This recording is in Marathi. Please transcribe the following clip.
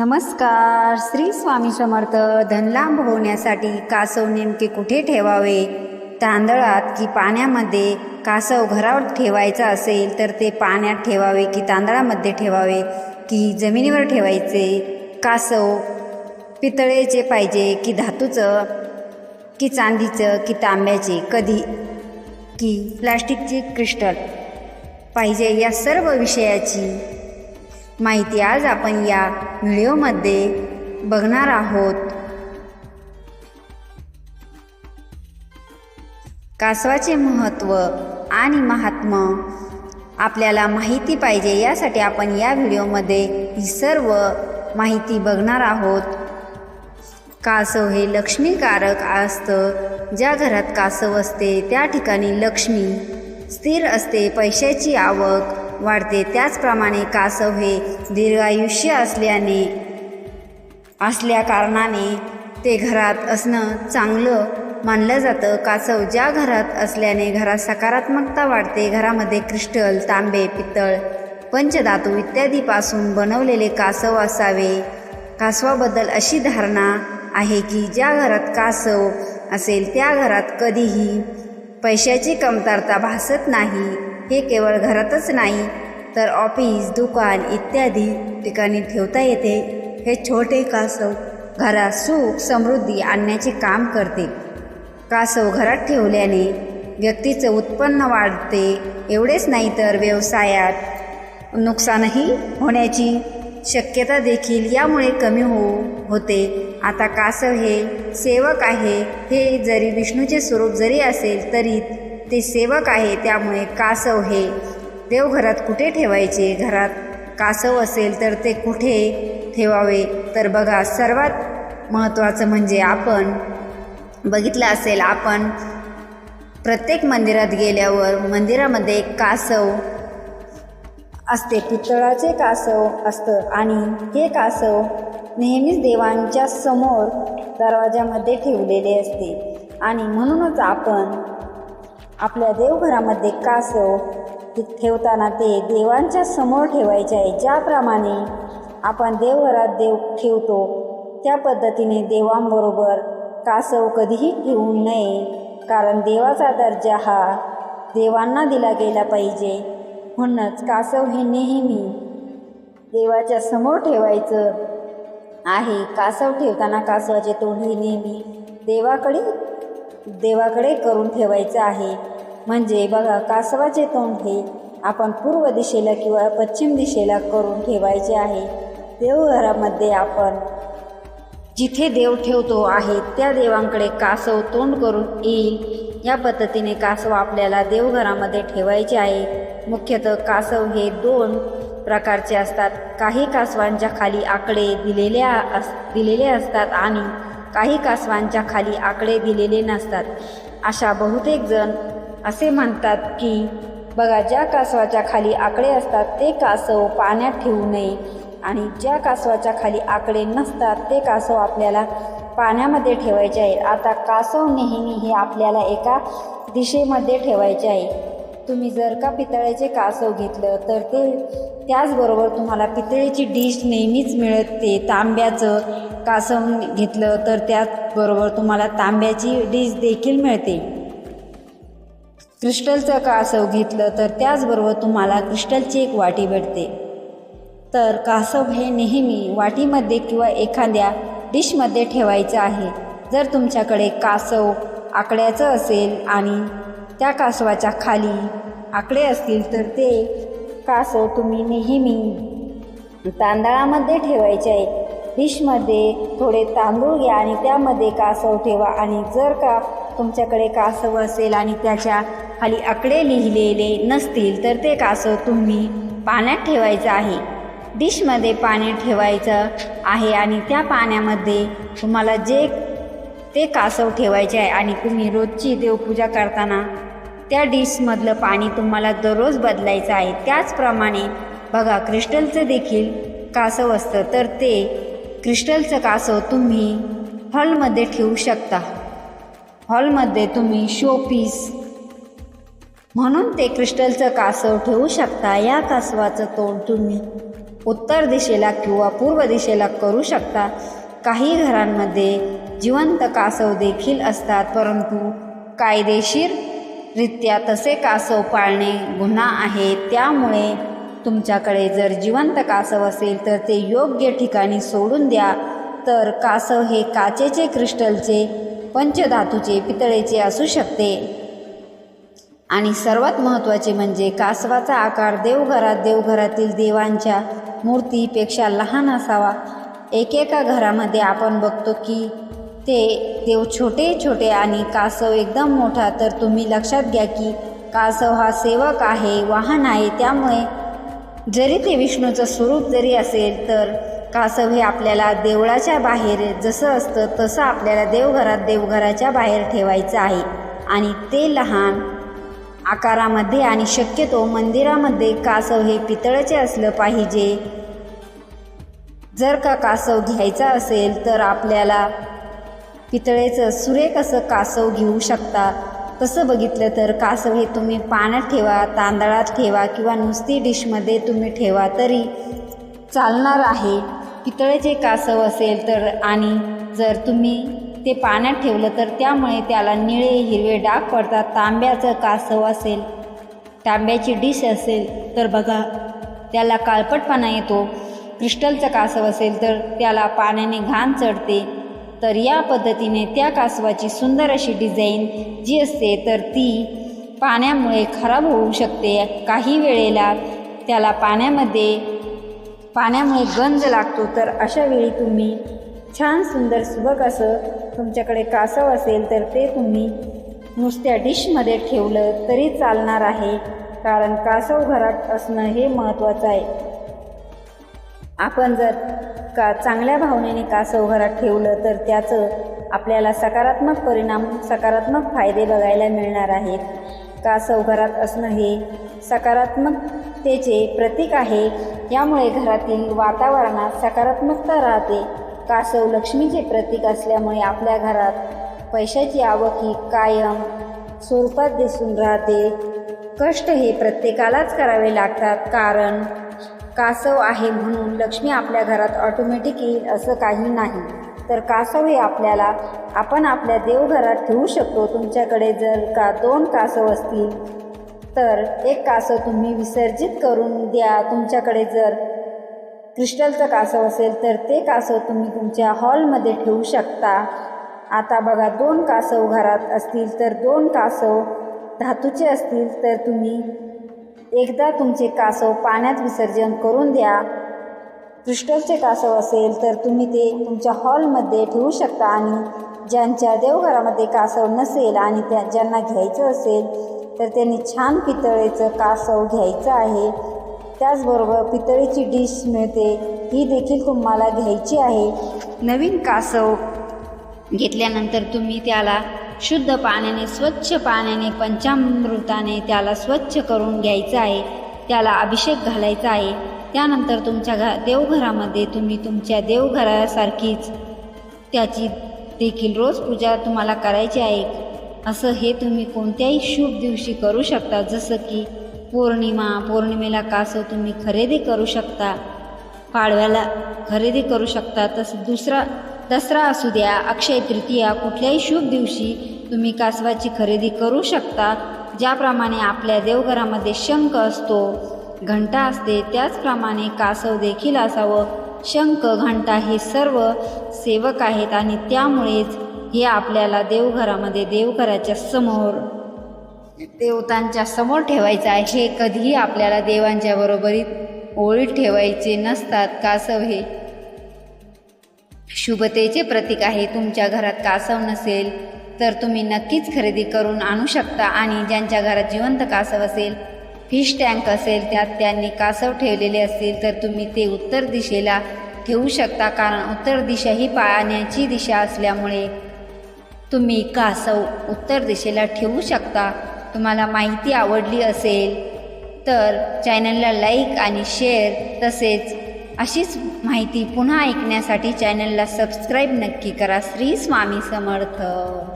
नमस्कार. श्री स्वामी समर्थ धनलांब होण्यासाठी कासव नेमके कुठे ठेवावे? तांदळात की पाण्यामध्ये? कासव घरावर ठेवायचा असेल तर ते पाण्यात ठेवावे की तांदळामध्ये ठेवावे? की जमिनीवर ठेवायचे? कासव पितळेचे पाहिजे की धातूचं? की चांदीचं? की तांब्याचे? कधी? की प्लास्टिकचे क्रिस्टल पाहिजे या सर्व विषयाची माहिती आज आपण या व्हिडिओमध्ये बघणार आहोत. कासवाचे महत्त्व आणि महात्म आपल्याला माहिती पाहिजे यासाठी आपण या व्हिडिओमध्ये ही सर्व माहिती बघणार आहोत. कासव हे लक्ष्मीकारक असतं. ज्या घरात कासव असते त्या ठिकाणी लक्ष्मी स्थिर असते पैशाची आवक वाढते. त्याचप्रमाणे कासव हे दीर्घायुष्य असल्याने असल्या कारणाने ते घरात असणं चांगलं मानलं जातं. कासव ज्या घरात असल्याने घरात सकारात्मकता वाढते. घरामध्ये क्रिस्टल तांबे पितळ पंचधातू इत्यादीपासून बनवलेले कासव असावे. कासवाबद्दल अशी धारणा आहे की ज्या घरात कासव असेल त्या घरात कधीही पैशाची कमतरता भासत नाही. हे केवळ घरातच नाही तर ऑफिस दुकान इत्यादी ठिकाणी ठेवता येते. हे छोटे कासव घरात सुख समृद्धी आणण्याचे काम करते. कासव घरात ठेवल्याने व्यक्तीचं उत्पन्न वाढते. एवढेच नाही तर व्यवसायात नुकसानही होण्याची शक्यता देखील यामुळे कमी हो होते. आता कासव हे सेवक आहे. हे जरी विष्णूचे स्वरूप जरी असेल तरी ते सेवक आहे त्यामुळे कासव हे देवघरात कुठे ठेवायचे? घरात कासव असेल तर ते कुठे ठेवावे? तर बघा सर्वात महत्त्वाचं म्हणजे आपण बघितलं असेल आपण प्रत्येक मंदिरात गेल्यावर मंदिरामध्ये कासव असते पितळाचे कासव असतं आणि हे कासव नेहमीच देवांच्या समोर दरवाजामध्ये ठेवलेले असते. आणि म्हणूनच आपण आपल्या देवघरामध्ये कासव ठेवताना ते देवांच्या समोर ठेवायचे आहे. ज्याप्रमाणे आपण देवघरात देव ठेवतो त्या पद्धतीने देवांबरोबर कासव कधीही ठेवू नये. कारण देवाचा दर्जा हा देवांना दिला गेला पाहिजे. म्हणूनच कासव हे नेहमी देवाच्या समोर ठेवायचं आहे. कासव ठेवताना कासवाचे तोंड हे नेहमी देवाकडे देवाकडे करून ठेवायचं आहे. म्हणजे बघा कासवाचे तोंड हे आपण पूर्व दिशेला किंवा पश्चिम दिशेला करून ठेवायचे आहे. देवघरामध्ये आपण जिथे देव ठेवतो आहे त्या देवांकडे कासव तोंड करून येईल. या पद्धतीने कासव आपल्याला देवघरामध्ये ठेवायचे आहे मुख्यतः कासव हे दोन प्रकारचे असतात. काही कासवांच्या खाली आकडे दिलेले अस दिलेले असतात आणि काही कासवांच्या खाली आकडे दिलेले नसतात. अशा बहुतेक जण असे म्हणतात की बघा ज्या कासवाच्या खाली आकडे असतात ते कासव पाण्यात ठेवू नये. आणि ज्या कासवाच्या खाली आकडे नसतात ते कासव आपल्याला पाण्यामध्ये ठेवायचे आहे आता कासव नेहमी हे आपल्याला एका दिशेमध्ये ठेवायचे आहे तुम्ही जर का पितळेचे कासव घेतलं तर ते त्याचबरोबर तुम्हाला पितळेची डिश नेहमीच मिळते तांब्याचं कासव घेतलं तर त्याचबरोबर तुम्हाला तांब्याची डिश देखील मिळते. क्रिस्टलचं कासव घेतलं तर त्याचबरोबर तुम्हाला क्रिस्टलची एक वाटी भेटते. तर कासव हे नेहमी वाटीमध्ये किंवा एखाद्या डिशमध्ये ठेवायचं आहे. जर तुमच्याकडे कासव आकड्याचं असेल आणि त्या कासवाच्या खाली आकडे असतील तर ते कासव तुम्ही नेहमी तांदळामध्ये ठेवायचे आहे डिशमध्ये थोडे तांदूळ घ्या आणि त्यामध्ये कासव ठेवा. आणि जर का तुमच्याकडे कासव असेल आणि त्याच्याखाली आकडे लिहिलेले नसतील तर ते कासव तुम्ही पाण्यात ठेवायचं आहे. डिशमध्ये पाणी ठेवायचं आहे आणि त्या पाण्यामध्ये तुम्हाला जे ते कासव ठेवायचे आहे. आणि तुम्ही रोजची देवपूजा करताना त्या डिशमधलं पाणी तुम्हाला दररोज बदलायचं आहे. त्याचप्रमाणे बघा क्रिस्टलचं देखील कासव असतं. तर ते क्रिस्टलचं कासव तुम्ही हॉलमध्ये ठेवू शकता. हॉलमध्ये तुम्ही शोपीस म्हणून ते क्रिस्टलचं कासव ठेवू शकता. या कासवाचं तोंड तुम्ही उत्तर दिशेला किंवा पूर्व दिशेला करू शकता. काही घरांमध्ये जिवंत कासव देखील असतात परंतु कायदेशीर रित्या तसे कासव पाळणे गुन्हा आहे त्यामुळे तुमच्याकडे जर जिवंत कासव असेल तर ते योग्य ठिकाणी सोडून द्या. तर कासव हे काचेचे क्रिस्टलचे पंचधातूचे पितळेचे असू शकते. आणि सर्वात महत्त्वाचे म्हणजे कासवाचा आकार देवघरात देवघरातील देवांच्या मूर्तीपेक्षा लहान असावा. एकेका घरामध्ये आपण बघतो की ते देव छोटे छोटे आणि कासव एकदम मोठा तर तुम्ही लक्षात घ्या की कासव हा सेवक आहे वाहन आहे. त्यामुळे जरी ते विष्णूचं स्वरूप जरी असेल तर कासव हे आपल्याला देवळाच्या बाहेर जसं असतं तसं आपल्याला देवघरात देवघराच्या बाहेर ठेवायचं आहे. आणि ते लहान आकारामध्ये आणि शक्यतो मंदिरामध्ये कासव हे पितळाचे असलं पाहिजे. जर का कासव घ्यायचा असेल तर आपल्याला पितळेचं सुरेख असं कासव घेऊ शकता? तसं बघितलं तर कासव हे तुम्ही पाण्यात ठेवा तांदळात ठेवा किंवा नुसती डिशमध्ये तुम्ही ठेवा तरी चालणार आहे. पितळेचे कासव असेल तर आणि जर तुम्ही ते पाण्यात ठेवलं तर त्यामुळे त्याला निळे हिरवे डाग पडतात. तांब्याचं कासव असेल तांब्याची डिश असेल तर बघा त्याला काळपटपणा येतो. क्रिस्टलचं कासव असेल तर त्याला पाण्याने घाण चढते. तर या पद्धतीने त्या कासवाची सुंदर अशी डिझाईन जी असते तर ती पाण्यामुळे खराब होऊ शकते. काही वेळेला त्याला पाण्यामध्ये पाण्यामुळे गंज लागतो. तर अशा वेळी तुम्ही छान सुंदर सुबक असं तुमच्याकडे कासव असेल तर ते तुम्ही नुसत्या डिशमध्ये ठेवलं तरी चालणार आहे. कारण कासव घरात असणं हे महत्त्वाचं आहे. आपण जर का चांगल्या भावनेने कासव घरात ठेवलं तर त्याचं आपल्याला सकारात्मक परिणाम सकारात्मक फायदे बघायला मिळणार आहेत. कासव घरात असणं हे सकारात्मकतेचे प्रतीक आहे? यामुळे घरातील वातावरणात सकारात्मकता राहते. कासव लक्ष्मीचे प्रतीक असल्यामुळे आपल्या घरात पैशाची आवक ही कायम स्वरूपात दिसून राहते? कष्ट हे प्रत्येकालाच करावे लागतात. कारण कासव आहे म्हणून लक्ष्मी आपल्या घरात ऑटोमॅटिक येईल असं काही नाही. तर कासव हे आपल्याला आपण आपल्या देवघरात ठेवू शकतो. तुमच्याकडे जर का दोन कासव असतील तर एक कासव तुम्ही विसर्जित करून द्या. तुमच्याकडे जर क्रिस्टलचं कासव असेल तर ते कासव तुम्ही तुमच्या हॉलमध्ये ठेवू शकता. आता बघा दोन कासव घरात असतील तर दोन कासव धातूचे असतील तर तुम्ही एकदा तुमचे कासव पाण्यात विसर्जन करून द्या. क्रिस्टलचे कासव असेल तर तुम्ही ते तुमच्या हॉलमध्ये ठेवू शकता आणि ज्यांच्या देवघरामध्ये कासव नसेल आणि त्या ज्यांना घ्यायचं असेल तर त्यांनी छान पितळेचं कासव घ्यायचं आहे. त्याचबरोबर पितळेची डिश मिळते ही देखील तुम्हाला घ्यायची आहे. नवीन कासव घेतल्यानंतर तुम्ही त्याला शुद्ध पाण्याने स्वच्छ पाण्याने पंचामृताने त्याला स्वच्छ करून घ्यायचं आहे त्याला अभिषेक घालायचा आहे. त्यानंतर तुमच्या घ देवघरामध्ये तुम्ही तुमच्या देवघरासारखीच त्याची देखील रोज पूजा तुम्हाला करायची आहे. असं हे तुम्ही कोणत्याही शुभ दिवशी करू शकता. जसं की पौर्णिमा पौर्णिमेला कासव तुम्ही खरेदी करू शकता पाडव्याला खरेदी करू शकता. तसं दुसरा दसरा असू द्या अक्षय तृतीया कुठल्याही शुभ दिवशी तुम्ही कासवाची खरेदी करू शकता ज्याप्रमाणे आपल्या देवघरामध्ये शंख असतो घंटा असते त्याचप्रमाणे कासव देखील असावं. शंख घंटा हे सर्व सेवक आहेत आणि त्यामुळेच हे आपल्याला देवघरामध्ये देवघराच्या समोर देवतांच्या समोर ठेवायचं आहे. हे कधीही आपल्याला देवांच्या बरोबरीत ओळीत ठेवायचे नसतात. कासव हे शुभतेचे प्रतीक आहे. तुमच्या घरात कासव नसेल तर तुम्ही नक्कीच खरेदी करून आणू शकता आणि ज्यांच्या घरात जिवंत कासव असेल फिश टँक असेल त्यात त्यांनी कासव ठेवलेले असतील तर तुम्ही ते उत्तर दिशेला ठेवू शकता. कारण उत्तर दिशा ही पाण्याची दिशा असल्यामुळे तुम्ही कासव उत्तर दिशेला ठेवू शकता. तुम्हाला माहिती आवडली असेल तर चॅनलला लाईक आणि शेअर तसेच अशीच माहिती पुन्हा ऐकण्यासाठी चॅनलला सबस्क्राईब नक्की करा. श्री स्वामी समर्थ.